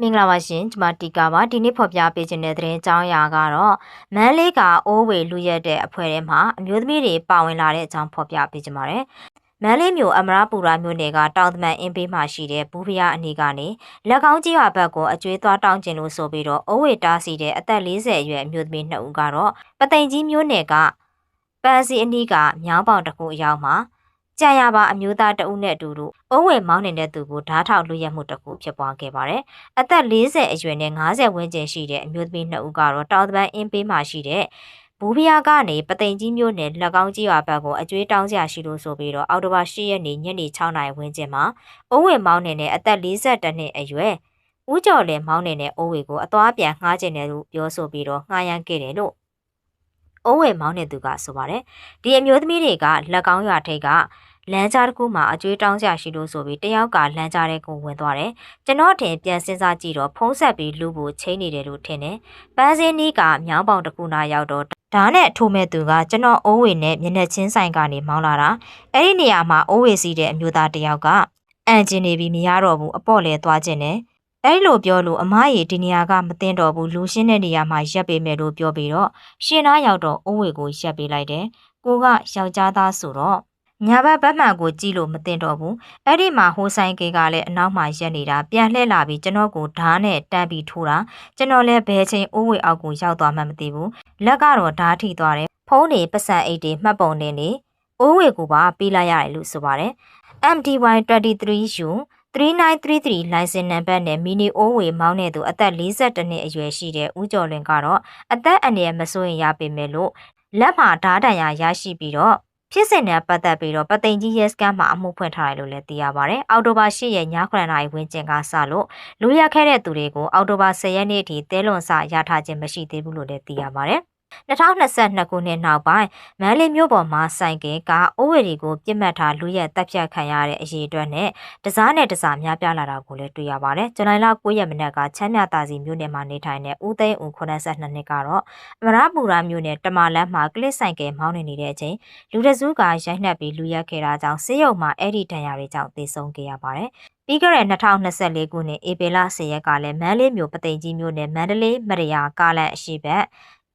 မင်္ဂလာပါရှင်ကျွန်မတီကာပါဒီနေ့ဖော်ပြပေးခြင်းတဲ့သတင်းအကြောင်းအရာကတော့မန်းလေးကအိုးဝေလူရက်တဲ့အဖွဲ့ထဲမှာအမျိုးသမီးတွေပါဝင်လာတဲ့အကြောင်းဖော်ပြပေးခြင်းပါတယ်မန်းလေးမြို့အမရပူရာမြို့နယ်ကတောင်သမန်အင်းပေးမှာရှိတဲ့ဘူးဖျားအနီကနေလက်ကောင်းကြီးရွာဘက်ကိုအကျွေးသွားတောင်းကျင်လို့ဆိုပြီးတော့အိုးဝေတားစီတဲ့အသက်40အရွယ်အမျိုးသမီး2ဦးကတော့ပသိမ်ကြီးမြို့နယ်ကပန်းစီအနီးကမြောင်းပေါင်တစ်ခုအရောက်မှာ ကြာရပါအမျိုးသားတဦးနဲ့အတူတူအုံးဝယ်မောင်းနေတဲ့သူကိုဓားထောက်လူရက်မှုတစ်ခုဖြစ်ပွားခဲ့ပါတယ်။အသက်40အရွယ်နဲ့50ဝန်းကျင်ရှိတဲ့အမျိုးသမီးနှစ်ဦးကတော့တောင်တပန်းအင်းပေးမှာရှိတဲ့ဘူဖျားကနေပသိမ်ကြီးမြို့နယ်လက်ကောင်းကြီးရွာဘက်ကိုအကျွေးတောင်းစရာရှိလို့ဆိုပြီးတော့အော်တိုဘာ10ရက်နေ့ညနေ6နာရီဝန်းကျင်မှာအုံးဝယ်မောင်းနေတဲ့အသက်42နှစ်အရွယ်ဦးကျော်လင်မောင်းနေတဲ့အိုးဝေကိုအသွားပြန်ငှားကျင်တယ်လို့ပြောဆိုပြီးတော့ငှားရမ်းခဲ့တယ်လို့အိုးဝယ်မောင်းနေသူကဆိုပါတယ်ဒီအမျိုးသမီးတွေကလက်ကောင်းရွာထိပ်က လမ်းကြားတစ်ခုမှာအကျွေးတောင်းကြရှိလို့ဆိုပြီးတယောက်ကလမ်းကြားထဲကိုဝင်သွားတယ်။ကျွန်တော်ထင်ပြန်စဉ်းစားကြည့်တော့ဖုံးဆက်ပြီးလူဖို့ချိန်နေတယ်လို့ထင်တယ်။ပန်းစင်းနီးကမြောင်းပေါင်တစ်ခုနာရောက်တော့ဓာတ်နဲ့ထိုးမဲ့သူကကျွန်တော်အိုးဝေနဲ့မျက်နှာချင်းဆိုင်ကနေမောင်းလာတာ။အဲ့ဒီနေရာမှာအိုးဝေစီးတဲ့အမျိုးသားတယောက်ကအန်ကျင်နေပြီးမရတော့ဘူးအပေါ့လဲသွားခြင်းနဲ့အဲ့လိုပြောလို့အမရေဒီနေရာကမသိတော့ဘူးလူရှင်းတဲ့နေရာမှာရက်ပေးမယ်လို့ပြောပြီးတော့ရှင်သားရောက်တော့အိုးဝေကိုရက်ပေးလိုက်တယ်။ကိုကယောက်ျားသားဆိုတော့ ညာဘက်ဘက်မှန်ကိုကြည့်လို့မသိတော့ဘူးအဲ့ဒီမှာဟိုဆိုင်ကေကလည်းအနောက်မှာရက်နေတာပြန်လှည့်လာပြီးကျွန်တော်ကိုဓားနဲ့တန်းပြီးထိုးတာကျွန်တော်လည်းဘယ်ချိန်အိုးဝေအောက်ကိုရောက်သွားမှမသိဘူးလက်ကတော့ဓားထိသွားတယ်ဖုံးနေပတ်စံအိတ်တွေမှတ်ပုံနေနေအိုးဝေကိုပါပေးလိုက်ရတယ်လို့ဆိုပါတယ် MDY 23U 3933 license number နဲ့ mini Oway မောင်းနေသူအသက်42နှစ်အရွယ်ရှိတဲ့ဦးကျော်လွင်ကတော့အသက်အန္တရာယ်မစိုးရင်ရပေမဲ့လို့လက်မှာဓာတ်တန်ရာရရှိပြီးတော့ ဖြစ်စဉ်နဲ့ပတ်သက်ပြီးတော့ပသိမ်ကြီးရဲစခန်းမှာအမှုဖွင့်ထားတယ်လို့လည်းသိရပါတယ်။အော်တိုဘာ၈ရက်ည9နာရီဝန်းကျင်ကစလို့လူရခဲ့တဲ့သူတွေကိုအော်တိုဘာ10ရက်နေ့အထိတဲလွန်စရထားခြင်းမရှိသေးဘူးလို့လည်းသိရပါတယ်။ 2022ခုနှစ်နောက်ပိုင်းမန္တလေးမြို့ပေါ်မှာဆိုင်ကယ်ကအိုးဝေရီကိုပြစ်မှတ်ထားလူရက်တပ်ဖြတ်ခံရတဲ့အရေးအတွက်နဲ့တစားနဲ့တစားများပြားလာတာကိုလည်းတွေ့ရပါတယ်။ဇူလိုင်လ9ရက်မနက်ကချမ်းမြတာစီမြို့နယ်မှာနေထိုင်တဲ့ဦးသိန်းဦး82နှစ်ကတော့အမရပူရာမြို့နယ်တမလန်းမှာကလစ်ဆိုင်ကယ်မောင်းနေနေတဲ့အချိန်လူတစုကရိုက်နှက်ပြီးလူရက်ခဲ့တာကြောင့်ဆေးရုံမှာအဲ့ဒီဒဏ်ရာတွေကြောင့်သေဆုံးခဲ့ရပါတယ်။ပြီးခဲ့တဲ့2024ခုနှစ်ဧပြီလ10ရက်ကလည်းမန္တလေးမြို့ပသိမ်ကြီးမြို့နယ်မန္တလေးမရယာကားလန်အရှိဘက်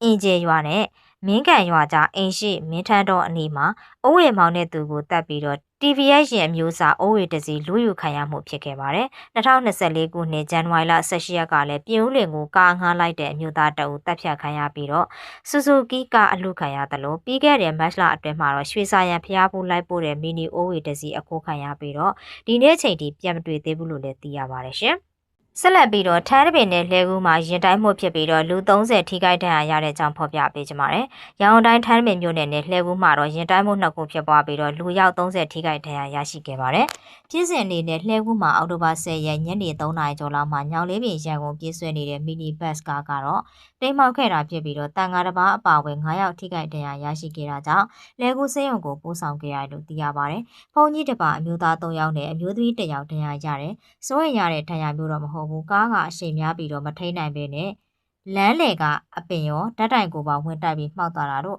အင်ဂျေရွာနဲ့မင်းကန်ရွာကြားအိမ်ရှိမင်းထန်းတော်အနီးမှာအဝေမောင်တဲ့သူကိုတတ်ပြီးတော့ TVS ရဲ့အမျိုးအစားအဝေတစီလူယူခံရမှုဖြစ်ခဲ့ပါတယ်။2024ခုနှစ်ဇန်နဝါရီလ18ရက်ကလည်းပြင်ဦးလင်ကိုကားငှားလိုက်တဲ့အမျိုးသားတအုပ်တပ်ဖြတ်ခံရပြီးတော့ဆူဇူကီကအလူခံရတယ်လို့ပြီးခဲ့တဲ့မတ်လအတွင်းမှာတော့ရွှေစာရန်ဖျားဖို့လိုက်ပို့တဲ့မီနီအိုဝေတစီအခိုးခံရပြီးတော့ဒီနေ့ချိန်ထိပြန်မတွေ့သေးဘူးလို့လည်းသိရပါတယ်ရှင်။ ဆက်လက်ပြီးတော့ထန်းတပင်နဲ့လှဲကူးမှာရင်တိုင်းမှုဖြစ်ပြီးတော့လူ30ထိခိုက်ဒဏ်ရာရတဲ့အကြောင်းဖော်ပြပေးကြပါမယ်။ရန်ကုန်တိုင်းထန်းတပင်မြို့နယ်နဲ့လှဲကူးမှာတော့ရင်တိုင်းမှုနှစ်ခုဖြစ်ပွားပြီးတော့လူရောက်30ထိခိုက်ဒဏ်ရာရရှိခဲ့ပါတယ်။ပြင်းစင်အနေနဲ့လှဲကူးမှာအောက်တိုဘာ10ရက်ညနေ3နာရီကျော်လောက်မှာညောင်လေးပင်ရန်ကုန်ပြေးဆွဲနေတဲ့မီနီဘတ်ကားကတော့တိမ်မောက်ခဲ့တာဖြစ်ပြီးတော့တန်ငါတစ်ပါးအပါအဝင်9ယောက်ထိခိုက်ဒဏ်ရာရရှိခဲ့တာကြောင့်လှဲကူးစေးရုံကိုပို့ဆောင်ခဲ့ရတယ်လို့သိရပါတယ်။ဖုန်ကြီးတစ်ပါးအမျိုးသား3ယောက်နဲ့အမျိုးသမီး1ယောက်ဒဏ်ရာရတယ်။စိုးရင်ရတဲ့ဒဏ်ရာမျိုးတော့မဟုတ်ဘူး။ကားကအရှိန်များပြီးတော့မထိန်နိုင်ပဲနဲ့လမ်းလေကအပင်ရောဓာတ်တိုင်ကိုပါဝင်တိုက်ပြီးမှောက်သွားတာတို့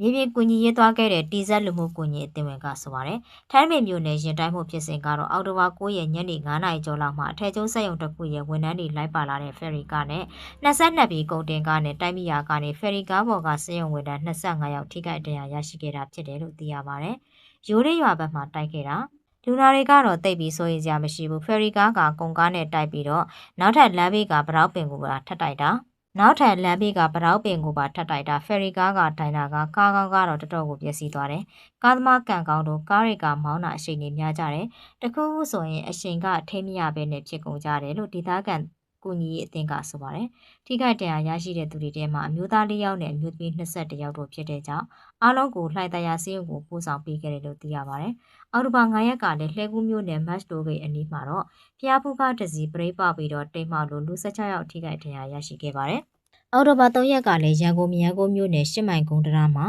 မြေပြင်ကူညီရေးသွားခဲ့တဲ့တီဇက်လူမှုကူညီအသင်းဝင်ကဆိုပါတယ်။ထိုင်းမေမြို့နယ်ရင်တိုင်းမှုဖြစ်စဉ်ကတော့အောက်တိုဘာ9ရက်ညနေ9နာရီကျော်လောက်မှာအထက်ကျုံးဆက်ရုံတစ်ခုရဲ့ဝန်ထမ်းတွေလိုက်ပါလာတဲ့ဖယ်ရီကားနဲ့22ဘီကုန်တင်ကားနဲ့တိုင်းမီယာကားနဲ့ဖယ်ရီကားပေါ်ကစက်ရုံဝန်ထမ်း25ယောက်ထိခိုက်ဒဏ်ရာရရှိခဲ့တာဖြစ်တယ်လို့သိရပါတယ်။ရိုးရဲရွာဘက်မှာတိုက်ခဲ့တာ လူနာတွေကတော့တိတ်ပြီးစိုးရိမ်စရာမရှိဘူးဖယ်ရီကားကကုန်ကားနဲ့တိုက်ပြီးတော့နောက်ထပ်လမ်းဘေးကဗရောက်ပင်ကိုပါထပ်တိုက်တာနောက်ထပ်လမ်းဘေးကဗရောက်ပင်ကိုပါထပ်တိုက်တာဖယ်ရီကားကဒိုင်နာကကားကောင်းကတော့တတော်ကိုပျက်စီးသွားတယ်ကားသမားကန်ကောင်းတို့ကားတွေကမောင်းတာအရှိန်နေများကြတယ်တခုခုဆိုရင်အရှိန်ကထိမရဘဲနဲ့ဖြစ်ကုန်ကြတယ်လို့ဒေသခံကူညီရေးအသင်းကဆိုပါတယ်။ထိခိုက်ဒဏ်ရာရရှိတဲ့သူတွေထဲမှာအမျိုးသား၄ယောက်နဲ့အမျိုးသမီး22ယောက်တို့ဖြစ်တဲ့ကြောင့်အားလုံးကိုလှိုက်တရားစီးရုံကိုပို့ဆောင်ပေးခဲ့တယ်လို့သိရပါတယ်။ အော်တိုဘာ9ရက်ကလည်းလှဲကူးမြို့နယ်မတ်တိုဂိတ်အနီးမှာတော့ဖျားဖူးကားတစ်စီးပရိပပြီးတော့တိမ်မှလို့လူ16ယောက်ထိခိုက်ဒဏ်ရာရရှိခဲ့ပါတယ်။အော်တိုဘာ3ရက်ကလည်းရန်ကုန်မြန်ကုန်မြို့နယ်ရှစ်မိုင်ကုန်းတရာမှာ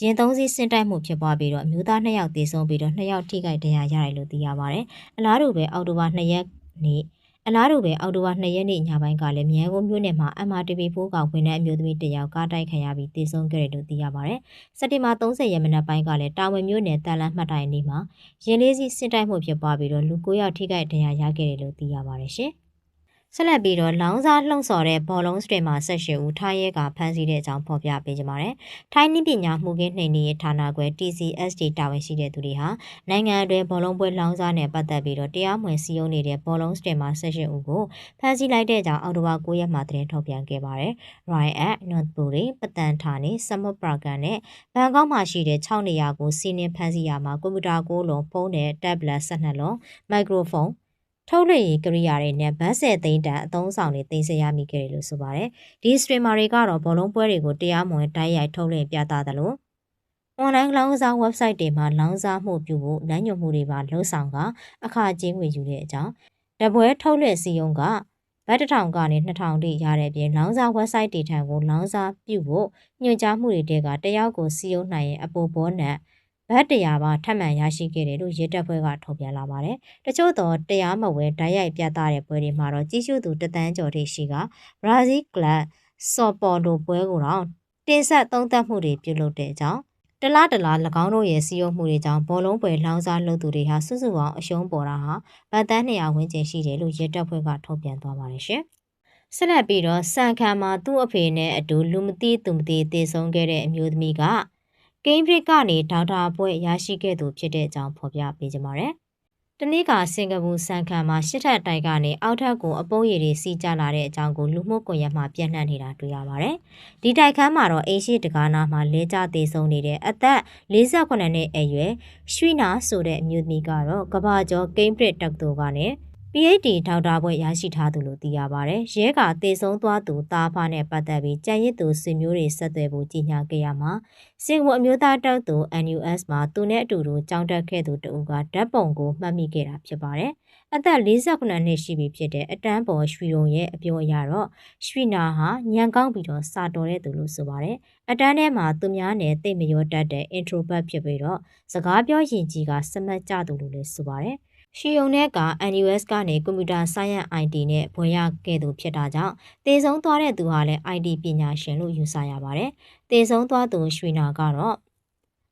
ရင်သုံးစီးစင်တိုက်မှုဖြစ်ပွားပြီးတော့အမျိုးသား2ယောက်သေဆုံးပြီးတော့2ယောက်ထိခိုက်ဒဏ်ရာရတယ်လို့သိရပါတယ်။အလားတူပဲအော်တိုဘာ2ရက်နေ့ အလားတူပဲအော်တိုဝါ2ရက်နေ့ညပိုင်းကလည်းမြန်ကုန်မြို့နယ်မှာ MRTV ဖိုးကောင်ဝင်တဲ့အမျိုးသမီးတယောက်ကားတိုက်ခံရပြီးတေဆုံးခဲ့တယ်လို့သိရပါတယ်။စက်တင်ဘာ30ရက်မနက်ပိုင်းကလည်းတာဝန်မြို့နယ်တန်လန်းမှတ်တိုင်နေ့မှာရင်လေးစီစစ်တိုက်မှုဖြစ်ပွားပြီးတော့လူ9ယောက်ထိခိုက်ဒဏ်ရာရခဲ့တယ်လို့သိရပါတယ်ရှင်။ ဆက်လက်ပြီးတော့လောင်းစားလှုံ့ဆော်တဲ့ဘောလုံးစတရီမှာဆက်ရှိဦးထားရဲကဖမ်းဆီးတဲ့အကြောင်းဖော်ပြပေးကြပါမယ်။ထိုင်းနည်းပညာမှုခင်းနှိမ်နင်းရေးဌာနခွဲ TCSD တာဝန်ရှိတဲ့သူတွေဟာနိုင်ငံအတွင်းဘောလုံးပွဲလောင်းစားနဲ့ပတ်သက်ပြီးတော့တရားမဝင်စီယုံနေတဲ့ဘောလုံးစတရီမှာဆက်ရှိဦးကိုဖမ်းဆီးလိုက်တဲ့အကြောင်းအောက်တိုဘာ9ရက်မှာသတင်းထုတ်ပြန်ခဲ့ပါတယ်။ Ryan at Northbury ပတန်ဌာနီဆမပရာကန်နဲ့ဘန်ကောက်မှာရှိတဲ့6နေရာကိုစီးနင်းဖမ်းဆီးရမှာကွန်ပျူတာ9လုံးဖုန်းနဲ့ tablet 12လုံးမိုက်ခရိုဖုန်း ထုတ်လွှင့်ရေးကိရိယာတွေနဲ့ဗတ်ဆယ်သိန်းတန်အသုံးဆောင်တွေတင်ဆက်ရမိခဲ့တယ်လို့ဆိုပါတယ်။ဒီ streamer တွေကတော့ဘောလုံးပွဲတွေကိုတရားမဝင်တိုက်ရိုက်ထုတ်လွှင့်ပြသသလို online လောင်းကစား website တွေမှာလောင်းစားမှုပြုဖို့လမ်းညွှန်မှုတွေပါလှုံ့ဆော်ကအခါကျင်းဝင်ယူတဲ့အကြောင်းတပွဲထုတ်လွှင့်စီယုံကဘတ်တထောင်ကနေ2000တိရတဲ့ပြင်လောင်းစား website တွေထံကိုလောင်းစားပြုဖို့ညွှန်ကြားမှုတွေတဲကတယောက်ကိုစီယုံနိုင်ရင်အပေါ်ဘောနဲ့ ဘတ်တရားပါထပ်မံရရှိခဲ့တယ်လို့ရဲတပ်ဖွဲ့ကထုတ်ပြန်လာပါတယ်။တချို့သောတရားမဝင်ဓာတ်ရိုက်ပြသတဲ့ပွဲတွေမှာတော့ကြီးစုသူတသန်းကျော်ထိရှိကဘရာဇီးကလပ်ဆော်ပေါ်လိုပွဲကိုတော့တင်ဆက်သုံးသပ်မှုတွေပြုလုပ်တဲ့အကြောင်းတလားတလား၎င်းတို့ရဲ့စီယုံမှုတွေကြောင့်ဘောလုံးပွဲလောင်းစားလုပ်သူတွေဟာစုစုပေါင်းအရှုံးပေါ်တာဟာဗတ်တန်း200ဝန်းကျင်ရှိတယ်လို့ရဲတပ်ဖွဲ့ကထုတ်ပြန်သွားပါတယ်ရှင်။ဆက်လက်ပြီးတော့စံခံမှာသူ့အဖေနဲ့အတူလူမသိသူမသိတည်ဆုံခဲ့တဲ့အမျိုးသမီးက ကိန်းဘရစ်ကနေဒေါက်တာဘွဲ့ရရှိခဲ့သူဖြစ်တဲ့အကြောင်းဖော်ပြပေးကြပါမယ်။တနေ့ကစင်ကာပူစံခန်မှာရှစ်ထပ်တိုက်ကနေအောက်ထပ်ကိုအပုံးရည်တွေစီးကျလာတဲ့အကြောင်းကိုလူမှုကွန်ရက်မှာပြန့်နှံ့နေတာတွေ့ရပါတယ်။ဒီတိုက်ခန်းမှာတော့အိရှိတကားနာမှာလဲကျသေးဆုံးနေတဲ့အသက်48နှစ်အရွယ်ရွှိနာဆိုတဲ့အမျိုးသမီးကတော့ကဘာကျော်ကိန်းဘရစ်တက္ကသိုလ်ကနေ PhD ဒေါက်တာဘွဲ့ရရှိထားသူလို့သိရပါတယ်။ရဲကတေဆုံးသွားသူတာဖာနဲ့ပတ်သက်ပြီးကြံရစ်သူဆွေမျိုးတွေဆက်သွယ်ဖို့ကြီးညာခဲ့ရမှာစင်ကာပူအမျိုးသားတောက်သူ NUS မှာသူနဲ့အတူတူကြောင်းတက်ခဲ့သူတဦးကဓာတ်ပုံကိုမှတ်မိခဲ့တာဖြစ်ပါတယ်။အသက်48နှစ်ရှိပြီဖြစ်တဲ့အတန်းပေါ်ရွှီရုံရဲ့အပြောအရတော့ရွှီနာဟာညံကောင်းပြီးတော့စာတော်တဲ့သူလို့ဆိုပါတယ်။အတန်းထဲမှာသူများနဲ့တိတ်မရောတတ်တဲ့ introvert ဖြစ်ပြီးတော့စကားပြောရင်ကြီးကစမတ်ကြသူလို့လည်းဆိုပါတယ်။ ရှီယုံနဲ့က NUS ကနေကွန်ပျူတာ Science IT နဲ့ဘွဲရခဲ့သူဖြစ်တာကြောင့်တေဆုံးသွားတဲ့သူဟာလည်း IT ပညာရှင်လို့ယူဆရပါတယ်။တေဆုံးသွားသူရွှေနာကတော့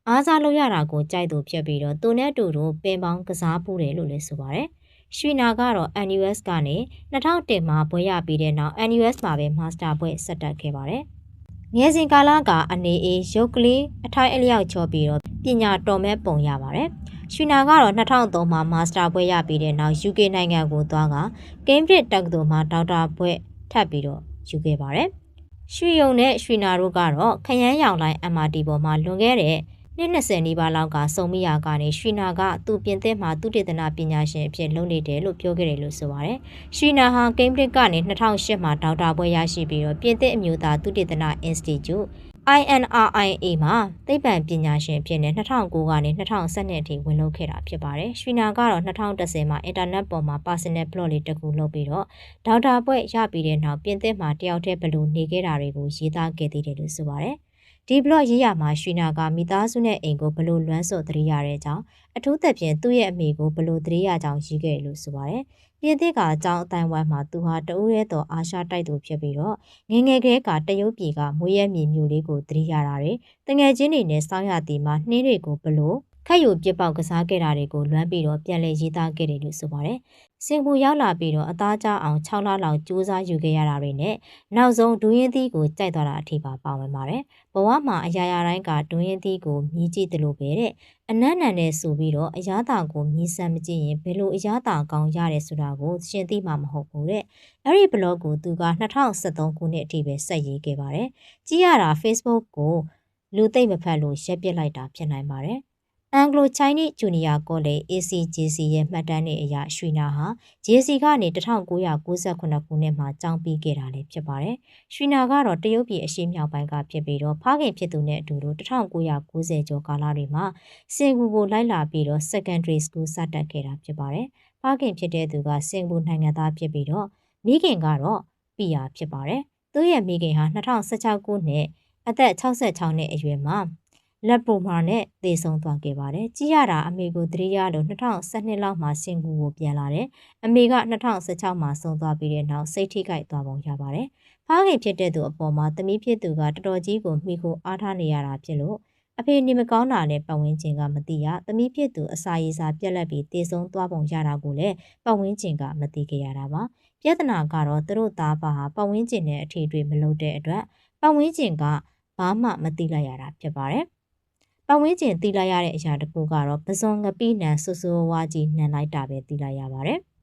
အားစားလို့ရတာကိုကြိုက်သူဖြစ်ပြီးတော့သူနဲ့အတူတူပင်ပေါင်းကစားပူးတယ်လို့လည်းဆိုပါတယ်။ရွှေနာကတော့ NUS ကနေ2001မှာဘွဲရပြီးတဲ့နောက် NUS မှာပဲ Master ဘွဲဆက်တက်ခဲ့ပါတယ်။ငယ်စဉ်ကာလကအနေအေးရုပ်ကလေးအထိုက်အလျောက်ချောပြီးတော့ပညာတော်မဲ့ပုံရပါတယ်။ ရွှေနာကတော့2003မှာမာစတာဘွဲ့ရပြီးတဲ့နောက် UK နိုင်ငံကိုသွားက Cambridge တက္ကသိုလ်မှာဒေါက်တာဘွဲ့ထပ်ပြီးတော့ယူခဲ့ပါတယ်။ရွှေယုံနဲ့ရွှေနာတို့ကတော့ခရမ်းရောင်လိုင်း MRT ပေါ်မှာလွန်ခဲ့တဲ့နှစ်20နီးပါးလောက်ကစုံမိရာကနေရွှေနာကသူ့ပြင်သစ်မှာသူတေသနာပညာရှင်အဖြစ်လုပ်နေတယ်လို့ပြောခဲ့တယ်လို့ဆိုပါတယ်။ရွှေနာဟာကိမ့်ဘရစ်ကနေ2008မှာဒေါက်တာဘွဲ့ရရှိပြီးတော့ပြင်သစ်အမျိုးသားသူတေသနာ Institute INRIA မှာသိပ္ပံပညာရှင်ဖြစ်နေ2009ကနေ2012အထိဝင်လုပ်ခဲ့တာဖြစ်ပါတယ်။ရွှေနာကတော့2010မှာအင်တာနက်ပေါ်မှာ personal blog လေးတစ်ခုလုပ်ပြီးတော့ဒေါက်တာဘွဲ့ရပြီးတဲ့နောက်ပြင်သစ်မှာတယောက်တည်းဘယ်လိုနေခဲ့တာတွေကိုရေးသားခဲ့သေးတယ်လို့ဆိုပါတယ်။ ဒီ blog ရေးရမှာရွှေနာကမိသားစုနဲ့အိမ်ကိုဘလို့လွမ်းစော်တရိရတဲ့အကြောင်းအထူးသဖြင့်သူ့ရဲ့အမိကိုဘလို့တရိရကြောင်းရေးခဲ့လို့ဆိုပါတယ်။ပြည်သစ်ကအကြောင်းအတိုင်းဝိုင်းမှာသူဟာတဦးရဲတော်အာရှတိုက်သူဖြစ်ပြီးတော့ငငယ်ကလေးကတရုတ်ပြည်ကမွေးရမြေမျိုးလေးကိုသတိရတာတွေတငယ်ချင်းတွေနဲ့စောင်းရသည်မှာနှင်းတွေကိုဘလို့ ခက်ယူပြစ်ပေါက်ကစားခဲ့တာတွေကိုလွမ်းပြီးတော့ပြန်လည်ရေးသားခဲ့တယ်လို့ဆိုပါတယ်။စင်ပူရောက်လာပြီးတော့အသားကျအောင်6လလောက်ကြိုးစားယူခဲ့ရတာတွေနဲ့နောက်ဆုံးဒူးရင်သီးကိုကြိုက်သွားတာအထိပါပါဝင်ပါတယ်။ဘဝမှာအရာရာတိုင်းကဒူးရင်သီးကိုမြည်ကြည့်တယ်လို့ပဲတဲ့အနက်နန်နဲ့ဆိုပြီးတော့အရာတာကိုမြည်ဆန်မကြည့်ရင်ဘယ်လိုအရာတာကောင်းရတယ်ဆိုတာကိုရှင်းသိမှာမဟုတ်ဘူးတဲ့။အဲ့ဒီဘလော့ကိုသူက2013ခုနှစ်အထိပဲဆက်ရေးခဲ့ပါတယ်။ကြည့်ရတာ Facebook ကိုလူသိမ့်မဖတ်လို့ရက်ပစ်လိုက်တာဖြစ်နိုင်ပါတယ်။ Anglo Chinese Junior College ACJC ရဲ့မှတ်တမ်းတွေအရရွှေနာဟာ JC ကနေ1998ခုနှစ်မှာကျောင်းပြီးခဲ့တာလည်းဖြစ်ပါတယ်။ရွှေနာကတော့တရုတ်ပြည်အရှေ့မြောက်ပိုင်းကဖြစ်ပြီးတော့ဖခင်ဖြစ်သူနဲ့အတူတူ1990ကျော်ကာလတွေမှာစင်ကူကိုလိုက်လာပြီးတော့ secondary school စတက်ခဲ့တာဖြစ်ပါတယ်။ဖခင်ဖြစ်တဲ့သူကစင်ကူနိုင်ငံသားဖြစ်ပြီးတော့မိခင်ကတော့ပီယာဖြစ်ပါတယ်။သူ့ရဲ့မိခင်ဟာ2016ခုနှစ်အသက်66နှစ်အရွယ်မှာ လက်ပုံမာနဲ့သေဆုံးသွားခဲ့ပါတယ်။ကြည့်ရတာအမေကိုတတိယလို့2012လောက်မှာစင်ကူကိုပြန်လာတယ်။အမေက2016မှာဆုံးသွားပြီးတဲ့နောက်စိတ်ထိခိုက်သွားပုံရပါတယ်။ဖခင်ဖြစ်တဲ့သူအပေါ်မှာသမီးဖြစ်သူကတော်တော်ကြီးကိုမိခိုအားထားနေရတာဖြစ်လို့အဖေနေမကောင်းတာနဲ့ပတ်ဝန်းကျင်ကမသိရသမီးဖြစ်သူအစာရည်စာပြက်လက်ပြီးတေဆုံးသွားပုံရတာကိုလည်းပတ်ဝန်းကျင်ကမသိခဲ့ရတာပါပြဿနာကတော့သူတို့သားပါဟာပတ်ဝန်းကျင်နဲ့အထီတွေမလုပ်တဲ့အတွက်ပတ်ဝန်းကျင်ကဘာမှမသိလိုက်ရတာဖြစ်ပါတယ်။ ပတ်ဝန်းကျင်သိလိုက်ရတဲ့အရာတစ်ခုကတော့ပဇွန်ငပိနံဆူဆူဝါးကြီးနှံလိုက်တာပဲသိလိုက်ရပါတယ်။